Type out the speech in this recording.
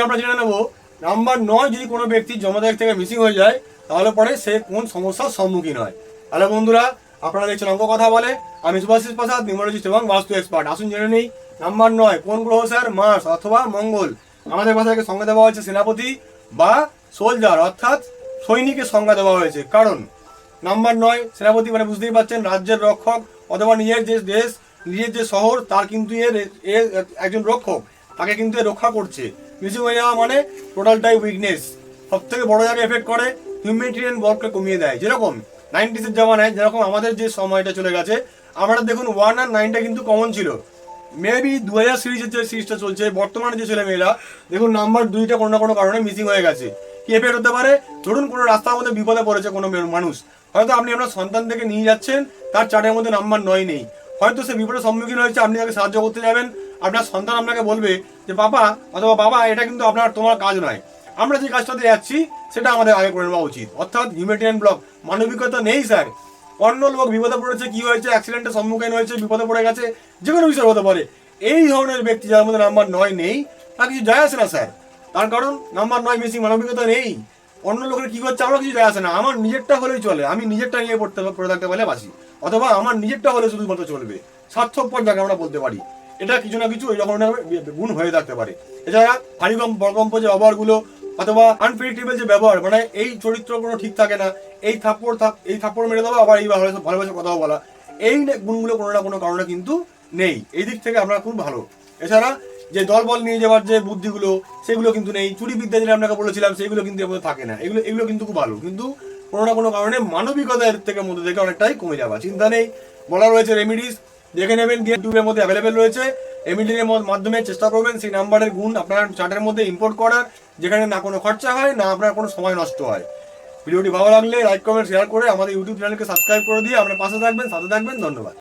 আমরা জেনে নেব নাম্বার নয় যদি কোনো ব্যক্তি জমাদার থেকে মিসিং হয়ে যায়, তাহলে পরে সে কোন সমস্যার সম্মুখীন হয়। তাহলে বন্ধুরা, আপনারা দেখছেন অঙ্ক কথা বলে। আমি সুভাষিস প্রসাদ, নিউমোলজিস্ট এবং বাস্তু এক্সপার্ট আসুন জেনে নেই নাম্বার নয়, কোন গ্রহ স্যার? মার্স অথবা মঙ্গল। আমাদের ভাষাকে সংজ্ঞা দেওয়া হয়েছে সেনাপতি বা সোলজার অর্থাৎ সৈনিকের সংজ্ঞা দেওয়া হয়েছে। কারণ নাম্বার নয়, সেনাপতি মানে বুঝতেই পারছেন রাজ্যের রক্ষক অথবা নিজের যে দেশ, নিজের যে শহর, তার কিন্তু এর একজন রক্ষক। তাকে কিন্তু রক্ষা করছে। মিসিং হয়ে যাওয়া মানে টোটালটাই উইকনেস সব থেকে বড় জায়গায় এফেক্ট করে হিউম্যানিটেরিয়ান ওয়ার্ককে কমিয়ে দেয়। যেরকম নাইনটিসের জামানায়, যেরকম আমাদের যে সময়টা চলে গেছে, আমরা দেখুন ওয়ান আর নাইনটা কিন্তু কমন ছিল। মেবি দু হাজার সিরিজের যে সিরিজটা চলছে, বর্তমানে যে ছেলে মেয়েরা দেখুন নাম্বার দুইটা কোনো না কোনো কারণে মিসিং হয়ে গেছে। কি এফেক্ট হতে পারে? ধরুন কোনো রাস্তার মধ্যে বিপদে পড়েছে কোনো মানুষ। হয়তো আপনি আপনার সন্তান থেকে নিয়ে যাচ্ছেন, তার চারের মধ্যে নাম্বার নয় নেই। হয়তো সে বিপদের সম্মুখীন হয়েছে, আপনি তাকে সাহায্য করতে যাবেন আপনার সন্তান আপনাকে বলবে যে, বাবা, অথবা বাবা, এটা কিন্তু আপনার, তোমার কাজ নয়। আমরা যে কাজটাতে যাচ্ছি, সেটা আমাদের আগে করে নেওয়া উচিত। অর্থাৎ হিউম্যানিটেরিয়ান ব্লক, মানবিকতা নেই, স্যার। অন্য লোক বিপদে পড়েছে, কি হয়েছে? অ্যাক্সিডেন্টের সম্মুখীন হয়েছে, বিপদে পড়ে গেছে, যে কোনো বিষয় হতে পারে। এই ধরনের ব্যক্তি যার মধ্যে নাম্বার নয় নেই তা কিছু যায় আসে না, স্যার। তার কারণ নাম্বার নয় মিসিং মানবিকতা নেই। অন্য লোকের কি করছে, আমার কিছু যায় আসে না। আমার নিজেরটা হলেই চলে। আমি নিজেরটা নিয়ে পড়তে, পড়ে থাকতে পারলে বাঁচি। অথবা আমার নিজেরটা হলে শুধুমাত্র চলবে। স্বার্থপর যাকে আমরা বলতে পারি। এটা কিছু না কিছু ওই রকমের গুণ হয়ে থাকতে পারে। এছাড়া ভারীকম বরকম্প যে ব্যবহারগুলো অথবা আনপ্রেডিক্টেবল যে ব্যবহার মানে এই চরিত্র কোনো ঠিক থাকে না, এই থাপ্পড় থাপ এই থাপ্পড় মেরে দেওয়া, আবার এই ভালোবাসা কথাও বলা, এই গুণগুলো কোনো না কোনো কারণে কিন্তু নেই। এই দিক থেকে আমরা খুব ভালো। এছাড়া যে দল বল নিয়ে যাওয়ার যে বুদ্ধিগুলো, সেগুলো কিন্তু নেই। চুরি বিদ্যা যেটা আপনাকে বলেছিলাম, সেগুলো কিন্তু এর থাকে না। এগুলো এগুলো কিন্তু খুব ভালো। কিন্তু কোনো না কোনো কারণে মানবিকতা এর থেকে মধ্যে থেকে অনেকটাই কমে যাওয়া। চিন্তা নেই। বলা রয়েছে রেমিডিস দেখে নেবেন গিয়ে ইউটিউবের মধ্যে অ্যাভেলেবেল রয়েছে। রেমিডির মাধ্যমে চেষ্টা করবেন সেই নাম্বারের গুণ আপনার চার্টের মধ্যে ইম্পোর্ট করার, যেখানে না কোনো খরচা হয়, না আপনার কোনো সময় নষ্ট হয়। ভিডিওটি ভালো লাগলে লাইক কমেন্ট শেয়ার করে আমাদের ইউটিউব চ্যানেলকে সাবস্ক্রাইব করে দিয়ে আপনার পাশে থাকবেন, সাথে থাকবেন। ধন্যবাদ।